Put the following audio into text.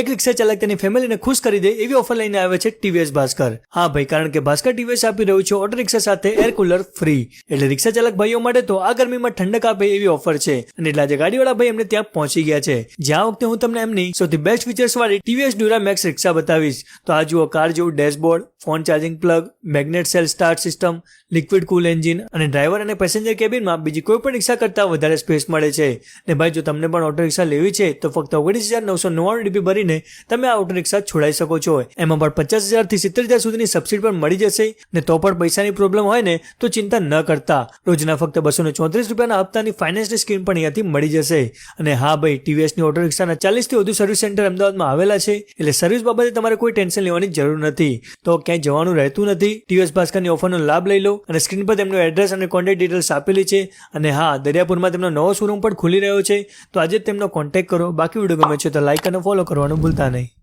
એક રિક્ષા ચાલક તેની ફેમિલીને ખુશ કરી દે એવી ઓફર લઈને આવે છે ટીવીએસ ભાસ્કર. હા ભાઈ, કારણ કે ભાસ્કર ટીવીએસ આપી રહ્યું છે ઓટો રિક્ષા સાથે એર કુલર ફ્રી એટલે રિક્ષા ચાલક ભાઈઓ માટે તો આ ગરમીમાં ઠંડક આપે એવી ઓફર છે. અને એટલે આજે ગાડીવાળા ભાઈ એમને ત્યાં પહોંચી ગયા છે. જ્યાં વખતે હું તમને એમની સૌથી બેસ્ટ ફીચર્સ વાળી ટીવીએસ ડ્યુરા મેક્સ રિક્ષા બતાવીશ. તો આ જુઓ, કાર જેવું dashboard phone charging plug magnet self start system liquid cool engine અને ડ્રાઈવર અને પેસેન્જર કેબિનમાં બીજી કોઈ પણ રિક્ષા કરતાં વધારે સ્પેસ મળે છે. ને ભાઈ, જો તમને પણ ઓટો રિક્ષા લેવી છે, તો ફક્ત ઓગણીસ હજાર નવસો નવ્વાણું ડીપી ભરીને તમે આ ઓટો રિક્ષા છોડાઈ શકો છો. એમાં પણ પચાસ હજારથી સિત્તેર હજાર સુધીની સબસિડી પણ મળી જશે. ને તો પણ પૈસાની પ્રોબ્લેમ હોય ને, તો ચિંતા ન કરતા. રોજના ફક્ત બસો ચોત્રીસ રૂપિયાના હપ્તાની ફાઇનાન્સની સ્કીમ પણ અહીંયાથી મળી જશે. અને હા ભાઈ ટીવીએસની ઓટો રિક્ષાના ચાલીસથી વધુ સર્વિસ સેન્ટર અમદાવાદમાં આવેલા છે. એટલે સર્વિસ બાબતે તમારે કોઈ ટેન્શન લેવાની જરૂર નથી. તો ક્યાંય જવાનું રહેતું નથી. ટીવીએસ ભાસ્કરની ઓફરનો લાભ લઈ લો અને સ્ક્રીન પર તેમનું એડ્રેસ અને કોન્ટેક્ટ ડિટેલ્સ આપેલી છે. અને હા, દરિયાપુરમાં તેમનો નવો શોરૂમ પણ ખુલી રહ્યો છે. તો આજે તેમનો કોન્ટેક્ટ કરો. બાકી વીડિયો ગમે છે તો લાઇક અને ફોલો કરવાનું ભૂલતા નહીં.